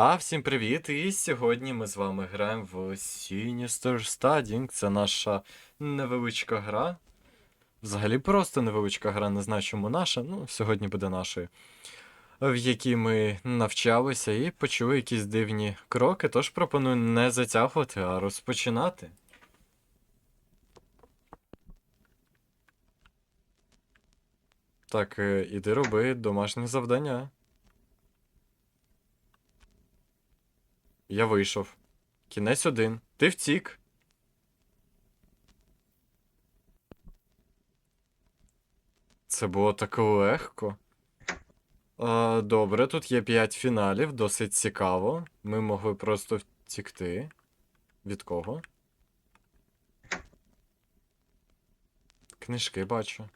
А, всім привіт! І сьогодні ми з вами граємо в Sinister Studying. Це наша невеличка гра. Взагалі просто невеличка гра, не знаю, чому наша. Ну, сьогодні буде нашою. В якій ми навчалися і почули якісь дивні кроки, тож пропоную не затягувати, а розпочинати. Так, е, іди роби домашнє завдання. Я вийшов. Кінець один. Ти втік. Це було так легко. А, добре, тут є 5 фіналів, досить цікаво. Ми могли просто втікти. Від кого? Книжки бачу.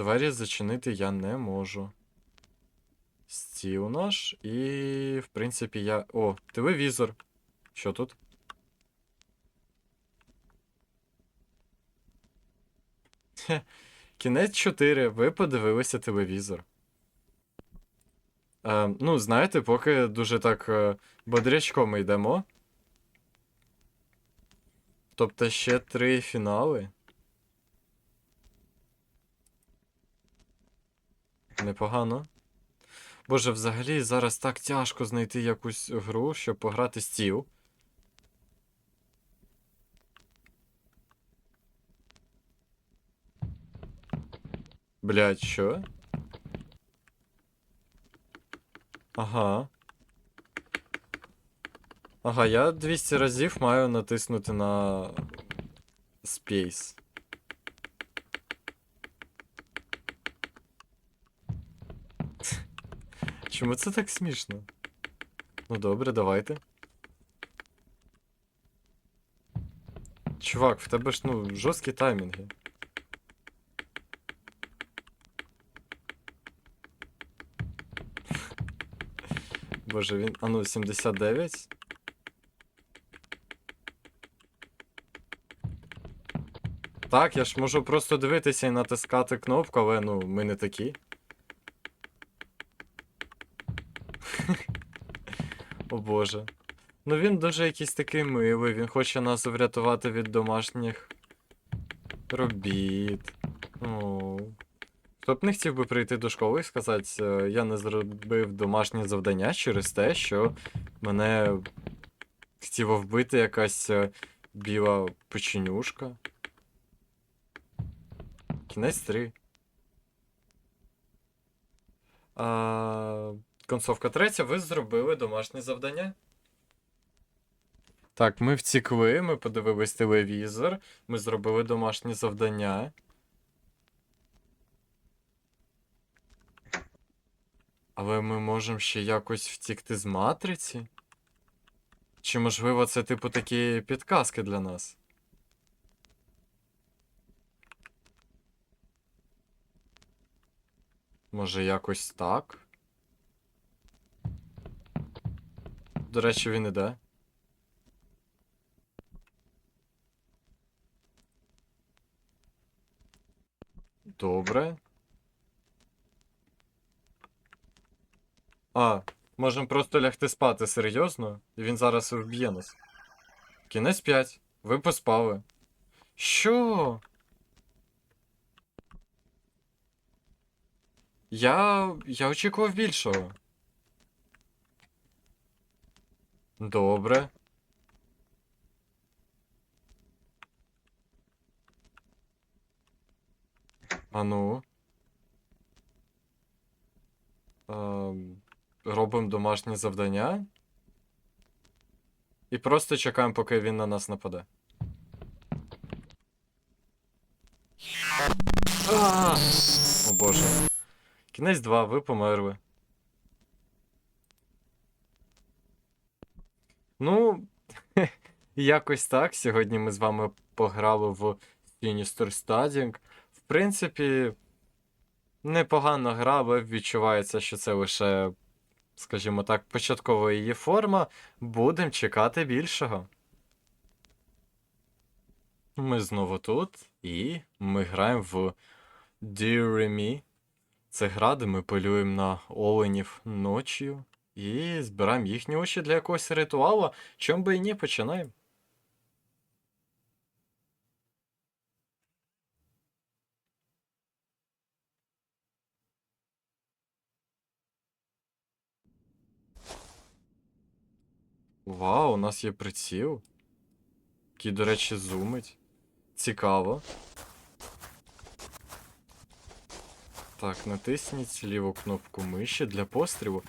Двері зачинити я не можу. Стіл наш і, в принципі, я. О, телевізор. Що тут? Кінець 4. Ви подивилися телевізор. Е, ну, знаєте, поки дуже так е, бодрячком ми йдемо. Тобто ще три фінали. Непогано. Боже, взагалі зараз так тяжко знайти якусь гру, щоб пограти стіл. Блядь, що? Ага. Ага, я 200 разів маю натиснути на Space. Чому це так смішно? Ну добре, давайте. Чувак, в тебе ж ну жорсткі таймінги. Боже, він. А ну, 79. Так, я ж можу просто дивитися і натискати кнопку, але ну, ми не такі. О боже. Ну він дуже якийсь такий милий, він хоче нас врятувати від домашніх робіт. О. Хто б не хотів би прийти до школи і сказати, «Е, я не зробив домашнє завдання через те, що мене хотіла вбити якась е, біла печенюшка. Кінець 3. А, концовка третя, ви зробили домашнє завдання. Так, ми втікли, ми подивились телевізор, ми зробили домашнє завдання. Але ми можемо ще якось втікти з матриці? Чи можливо це, типу, такі підказки для нас? Може, якось так? До речі, він іде. Добре. А, можемо просто лягти спати серйозно? І він зараз вб'є нас. Кінець 5. Ви поспали. Що? Я. Я очікував більшого. Добре. А ну. Ем, робимо домашнє завдання. І просто чекаємо, поки він на нас нападе. О боже. Кінець 2, ви померли. Ну, якось так. Сьогодні ми з вами пограли в Sinister Studying. В принципі, непогана гра, але відчувається, що це лише, скажімо так, початкова її форма. Будемо чекати більшого. Ми знову тут, і ми граємо в Dear Me. Це гра, де ми полюємо на оленів ночі і збираємо їхні очі для якогось ритуалу. Чом би і ні, починаємо. Вау, у нас є приціл. Який, до речі, зумить. Цікаво. Так, натисніть ліву кнопку миші для пострілу.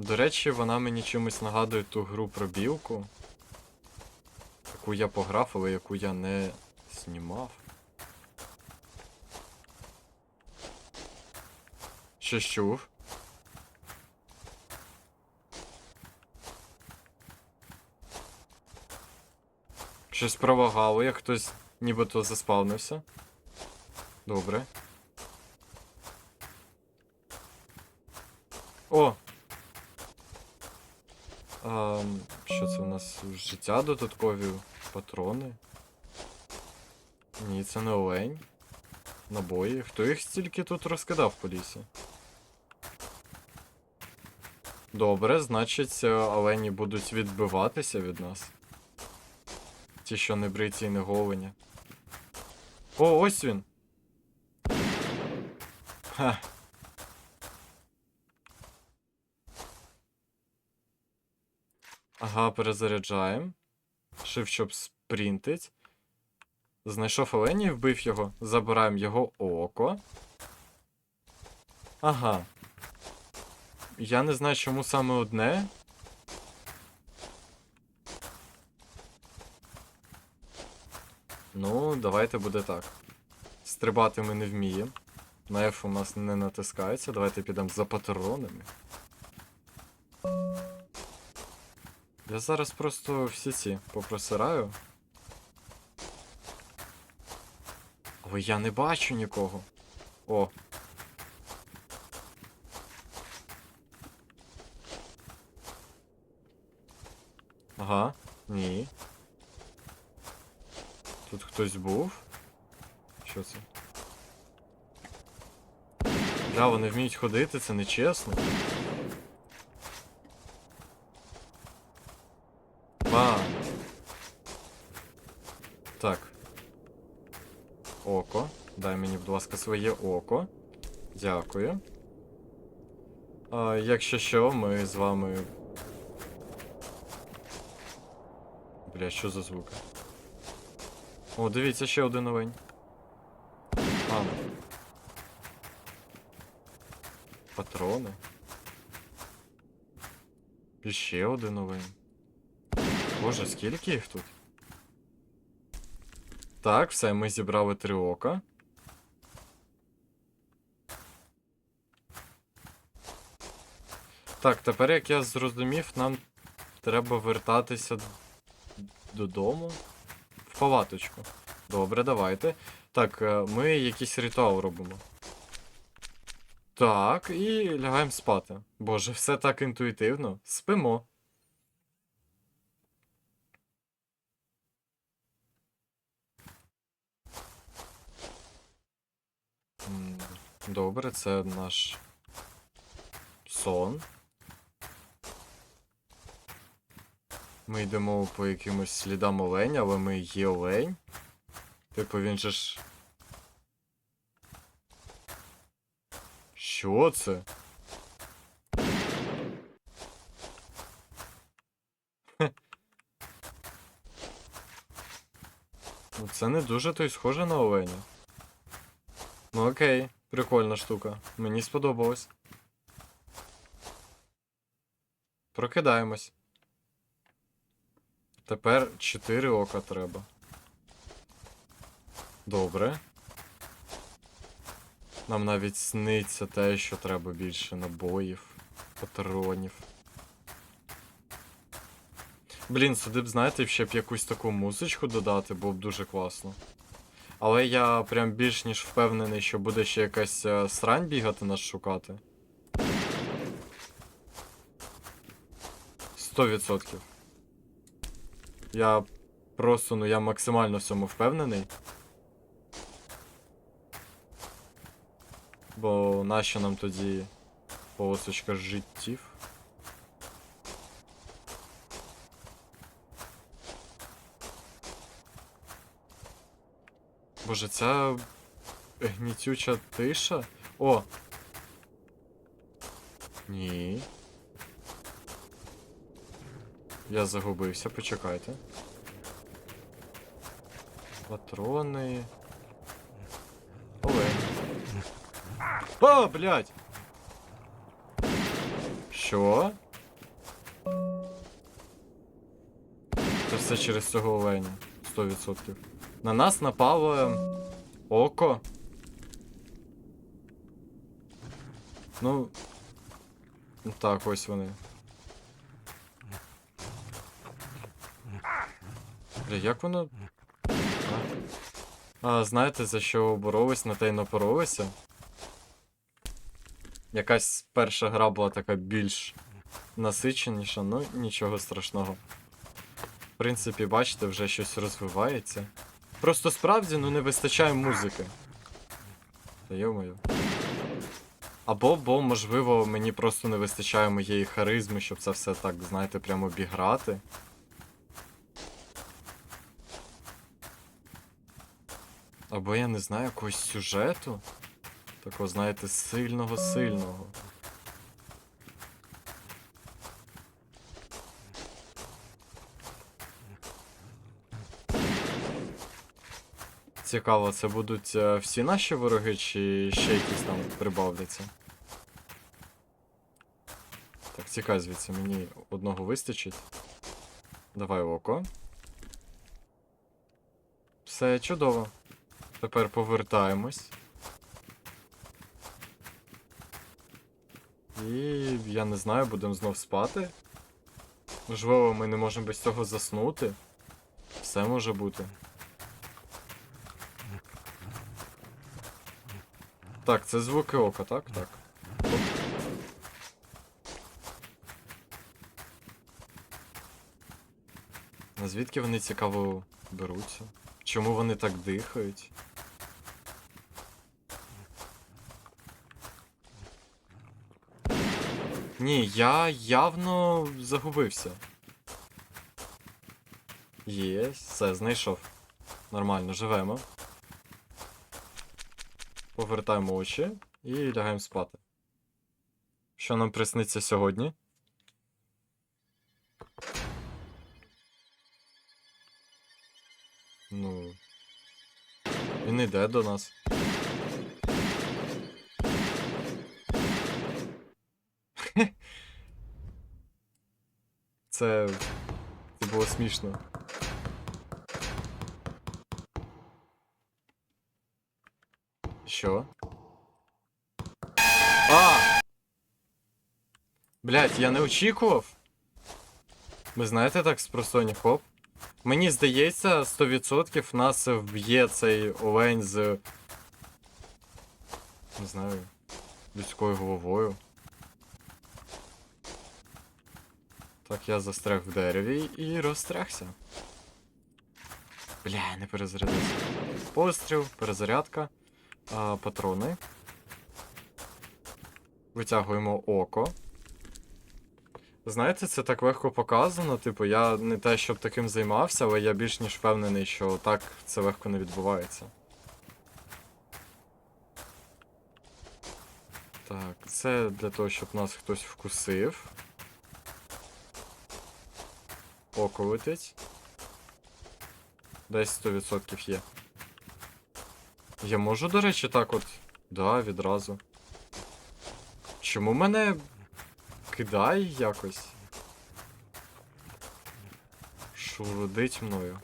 До речі, вона мені чимось нагадує ту гру про білку, яку я пограв, але яку я не знімав. Що чув? Щось провагало, як хтось нібито заспавнився. Добре. О! А, що це у нас? Життя додаткові патрони. Ні, це не олень. Набої. Хто їх стільки тут розкидав по лісі? Добре, значить, е, олені будуть відбиватися від нас. Ті, що не бриті і не голені. О, ось він. Ха. Ага, перезаряджаємо. Шив, щоб спринтить. Знайшов оленя, вбив його. Забираємо його око. Ага. Я не знаю, чому саме одне. Ну, давайте буде так. Стрибати ми не вміємо. На F у нас не натискається. Давайте підемо за патронами. Я зараз просто всі ці попросираю. Але я не бачу нікого. О. Ага, ні. Тут хтось був? Що це? Да, вони вміють ходити, це нечесно. А. Так. Око. Дай мені, будь ласка, своє око. Дякую. А, якщо що, ми з вами. Бля, що за звуки? О, дивіться, ще один олень. А. Патрони. І ще один олень. Боже, скільки їх тут? Так, все, ми зібрали три ока. Так, тепер, як я зрозумів, нам треба вертатися додому. В палаточку. Добре, давайте. Так, е, ми якийсь ритуал робимо. Так, і лягаємо спати. Боже, все так інтуїтивно. Спимо. Добре, це наш сон. Ми йдемо по якимось слідам оленя, але ми є олень. Типу він же ж. Що це? Ну це не дуже то й схоже на оленя. Ну окей, прикольна штука. Мені сподобалось. Прокидаємось. Тепер 4 ока треба. Добре. Нам навіть сниться те, що треба більше набоїв, патронів. Блін, сюди б, знаєте, ще б якусь таку музичку додати, було б дуже класно. Але я прям більш ніж впевнений, що буде ще якась е, срань бігати нас шукати. 100%. Я просто, ну я максимально в цьому впевнений. Бо нащо нам тоді полосочка життів? Боже, ця гнітюча тиша. О! Ні. Я загубився, почекайте. Патрони. Олень. А, блядь! Що? Це все через цього оленя. 100%. На нас напало око. Ну. ну Так, ось вони. Бля, як воно. А? знаєте, за що боролись, на те й напоролися? Якась перша гра була така більш насиченіша, ну нічого страшного. В принципі, бачите, вже щось розвивається. Просто справді ну не вистачає музики. Та йомою. Або, бо, можливо, мені просто не вистачає моєї харизми, щоб це все так, знаєте, прямо обіграти. Або я не знаю якогось сюжету. Такого, знаєте, сильного сильного. Цікаво, це будуть е, всі наші вороги, чи ще якісь там прибавляться? Так, тікай звідси, мені одного вистачить. Давай око. Все чудово. Тепер повертаємось. І я не знаю, будемо знов спати. Можливо, ми не можемо без цього заснути. Все може бути. Так, це звуки ока, так? Так. А звідки вони цікаво беруться? Чому вони так дихають? Ні, я явно загубився. Є, все, знайшов. Нормально, живемо. Повертаємо очі і лягаємо спати. Що нам присниться сьогодні? Ну. Він йде до нас. Це. Це було смішно. Що? А! Блять, я не очікував. Ви знаєте так з просоні хоп? Мені здається, 100% нас вб'є цей олень з. Не знаю. Людською головою. Так, я застряг в дереві і розстрягся. Бля, не перезарядився. Постріл, перезарядка. А, патрони. Витягуємо око. Знаєте, це так легко показано. Типу, я не те, щоб таким займався, але я більш ніж впевнений, що так це легко не відбувається. Так, це для того, щоб нас хтось вкусив. Око летить. Десь 100% є. Я можу, до речі, так от. Да, відразу. Чому мене кидає якось? Шурудить мною.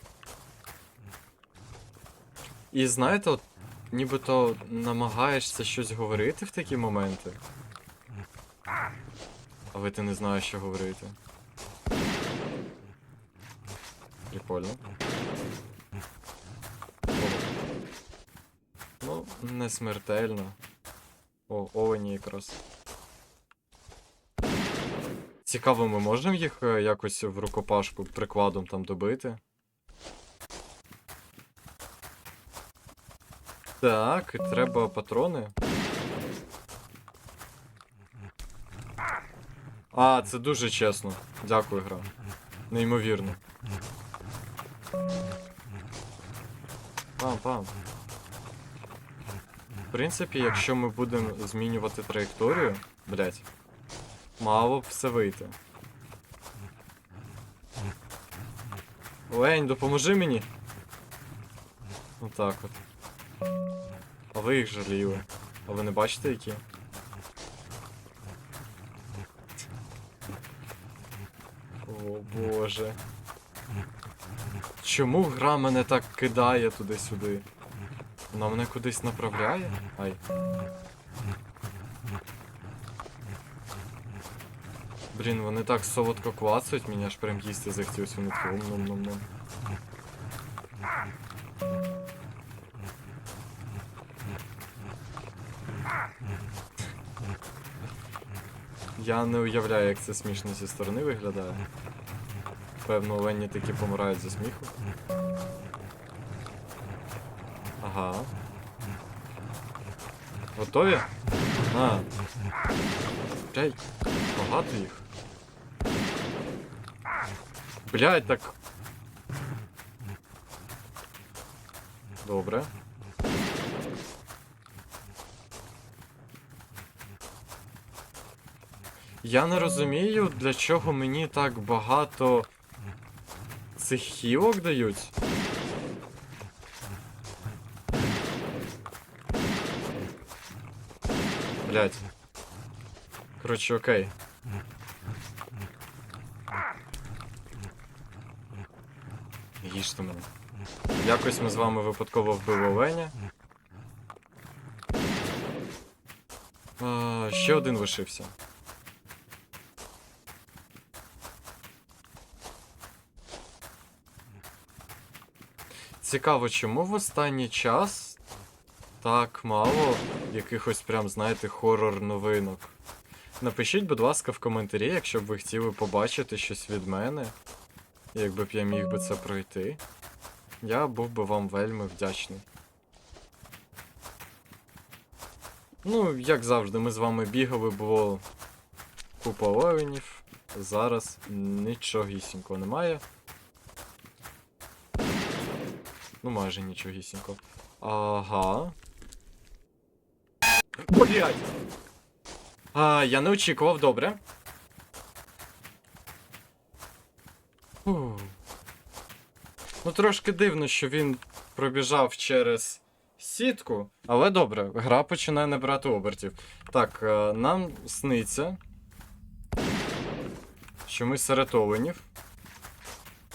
І знаєте, от нібито намагаєшся щось говорити в такі моменти. Але ти не знаєш, що говорити. прикольно. Ну, не смертельно. О, овені якраз. Цікаво, ми можемо їх е, якось в рукопашку прикладом там добити. Так, і треба патрони. А, це дуже чесно. Дякую, гра. Неймовірно. Пам, пам. В принципі, якщо ми будемо змінювати траєкторію, блять, мало б все вийти. Лень, допоможи мені. Отак от. А ви їх жаліли. А ви не бачите які? О боже. Чому гра мене так кидає туди-сюди? Вона мене кудись направляє? Ай. Блін, вони так солодко клацають, мені аж прям їсти захотілося ум-ном-ном-ном. Я не уявляю, як це смішно зі сторони виглядає. Певно, олені такі помирають зі сміху. Ага. Готові? А. Блять, багато їх. Блять, так. Добре. Я не розумію, для чого мені так багато цих хілок дають. Блять. Коротше, окей. Їжте мене. Якось ми з вами випадково вбили оленя. А, ще один лишився. Цікаво, чому в останній час так мало якихось прям, знаєте, хоррор новинок. Напишіть, будь ласка, в коментарі, якщо б ви хотіли побачити щось від мене, якби б я міг би це пройти. Я був би вам вельми вдячний. Ну, як завжди, ми з вами бігали, було купа оленів. Зараз нічогісінько немає. Ну, майже нічогісінько. Ага. Блять! А, я не очікував, добре. Фу. Ну, трошки дивно, що він пробіжав через сітку, але добре, гра починає набирати обертів. Так, е, нам сниться, що ми серед оленів.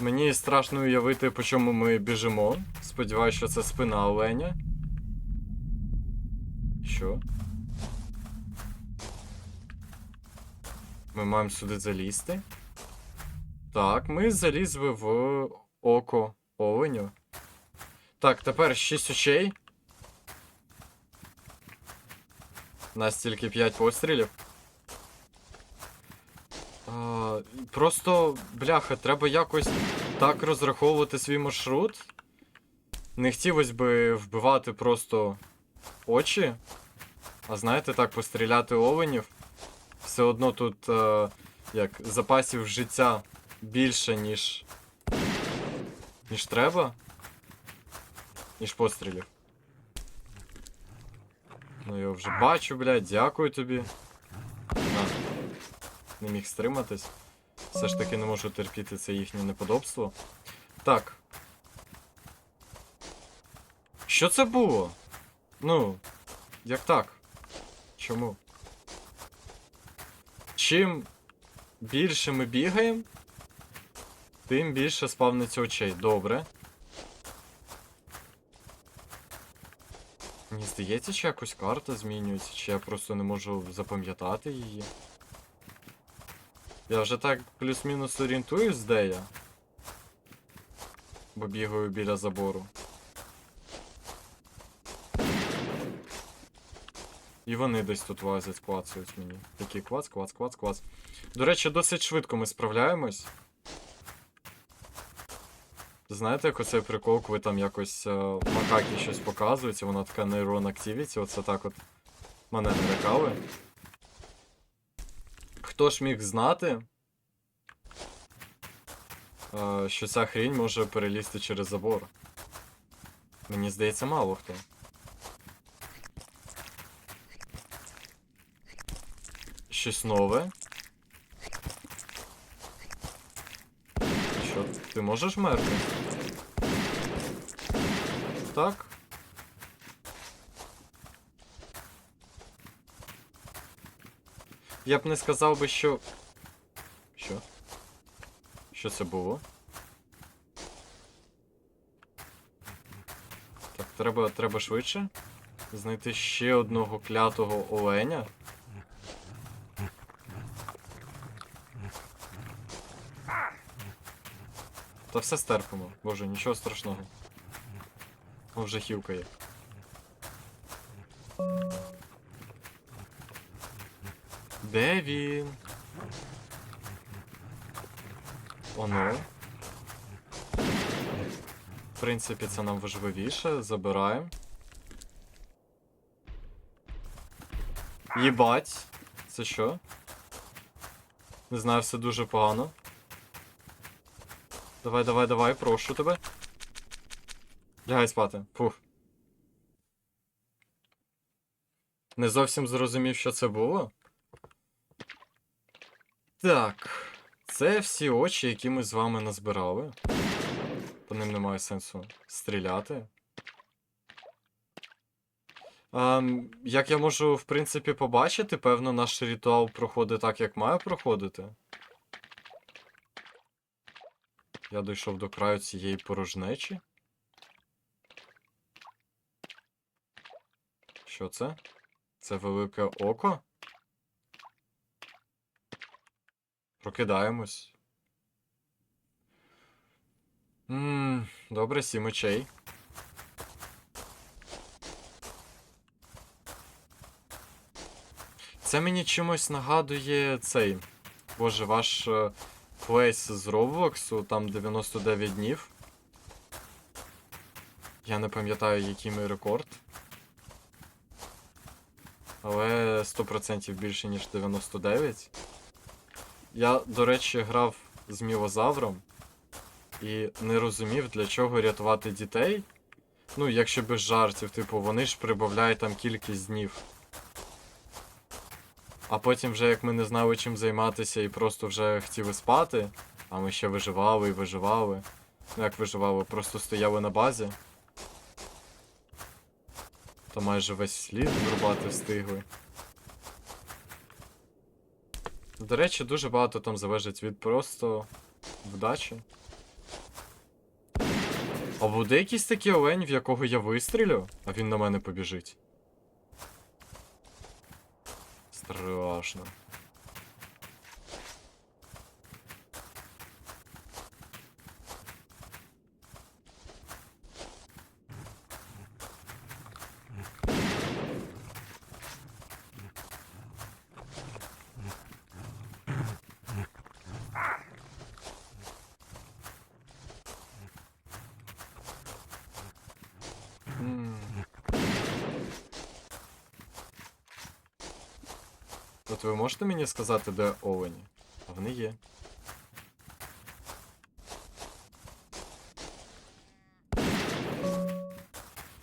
Мені страшно уявити, по чому ми біжимо. Сподіваюся, що це спина оленя. Що? Ми маємо сюди залізти. Так, ми залізли в око оленю. Так, тепер 6 очей. У нас тільки 5 пострілів. А, просто, бляха, треба якось так розраховувати свій маршрут. Не хотілося би вбивати просто очі. А знаєте, так, постріляти оленів. Все одно тут е, як запасів життя більше, ніж. ніж треба. Ніж пострілів. Ну я вже бачу, блядь, дякую тобі. Не міг стриматись. Все ж таки не можу терпіти це їхнє неподобство. Так. Що це було? Ну, як так? Чому? Чим більше ми бігаємо, тим більше спавниться очей. Добре. Мені здається, чи якось карта змінюється, чи я просто не можу запам'ятати її. Я вже так плюс-мінус орієнтуюсь, де я. Бо бігаю біля забору. І вони десь тут лазять, клацають мені. Такі клац, клац, клац, клац. До речі, досить швидко ми справляємось. Знаєте, як оцей прикол, коли там якось е, макаки щось показують, і вона така нейрон активіті, оце так от мене не лякали. Хто ж міг знати, е, що ця хрінь може перелізти через забор? Мені здається, мало хто. Щось нове. Що, ти можеш мерти? Так. Я б не сказав би, що. Що? Що це було? Так, треба, треба швидше. Знайти ще одного клятого оленя. Та все стерпимо. Боже, нічого страшного. О, вже хівка є. Де він? Оно. В принципі, це нам важливіше. Забираємо. Єбать. Це що? Не знаю, все дуже погано. Давай, давай, давай, прошу тебе. Лягай спати. Фух. Не зовсім зрозумів, що це було. Так. Це всі очі, які ми з вами назбирали. По ним немає сенсу стріляти. Ем, як я можу, в принципі, побачити, певно, наш ритуал проходить так, як має проходити. Я дійшов до краю цієї порожнечі. Що це? Це велике око? Прокидаємось. Ммм, добре, сім очей. Це мені чимось нагадує цей. Боже, ваш е, плейс з Роблоксу, там 99 днів. Я не пам'ятаю, який мій рекорд. Але 100% більше, ніж 99. Я, до речі, грав з Мілозавром і не розумів, для чого рятувати дітей. Ну, якщо без жартів, типу, вони ж прибавляють там кількість днів. А потім, вже як ми не знали чим займатися і просто вже хотіли спати, а ми ще виживали і виживали. Ну як виживали, просто стояли на базі. То майже весь слід врубати встигли. До речі, дуже багато там залежить від просто вдачі. А буде якийсь такий олень, в якого я вистрілю, а він на мене побіжить. Страшно. От ви можете мені сказати, де олені? А вони є.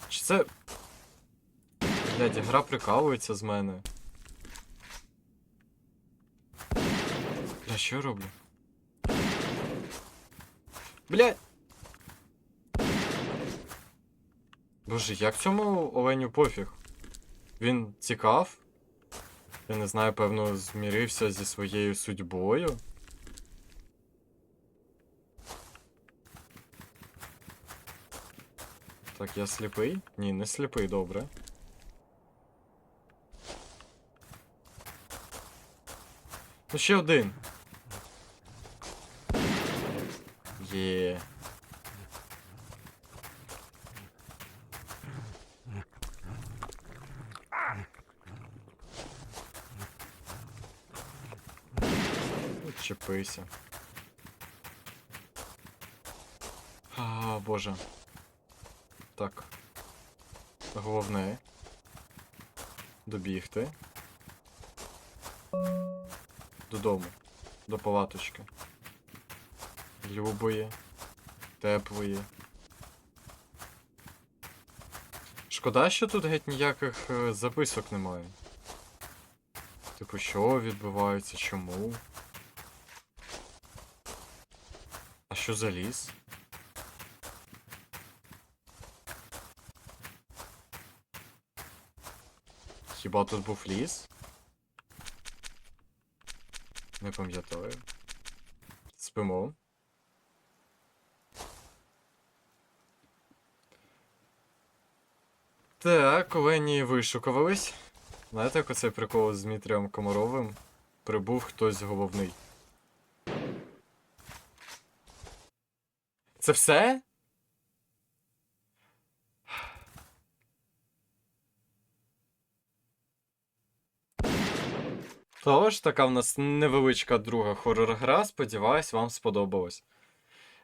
Чи це. Блядь, гра прикалується з мене. Бля, що я роблю? Блядь! Боже, як цьому оленю пофіг? Він тікав? Я не знаю, певно, змірився зі своєю судьбою. Так, я сліпий? Ні, не сліпий, добре. Ну, ще один. Є. Чепися. А, боже. Так. Головне. Добігти. додому. До палаточки. Любої, теплої. Шкода, що тут геть ніяких е, записок немає. Типу, що відбувається, чому? А що за ліс? Хіба тут був ліс? Не пам'ятаю. Спимо. Так, олені вишукувались. Знаєте, як оцей прикол з Дмитрієм Комаровим? Прибув хтось головний. Це все? Тож, така в нас невеличка друга хорор-гра. Сподіваюсь, вам сподобалось.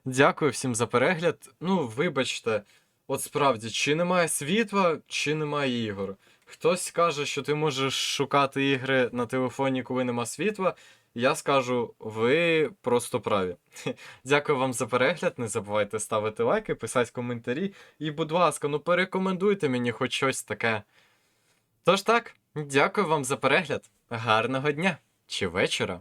Дякую всім за перегляд. Ну, вибачте, от справді, чи немає світла, чи немає ігор. Хтось каже, що ти можеш шукати ігри на телефоні, коли нема світла. Я скажу, ви просто праві. Дякую вам за перегляд. Не забувайте ставити лайки, писати коментарі. І, будь ласка, ну порекомендуйте мені хоч щось таке. Тож так, дякую вам за перегляд. Гарного дня чи вечора.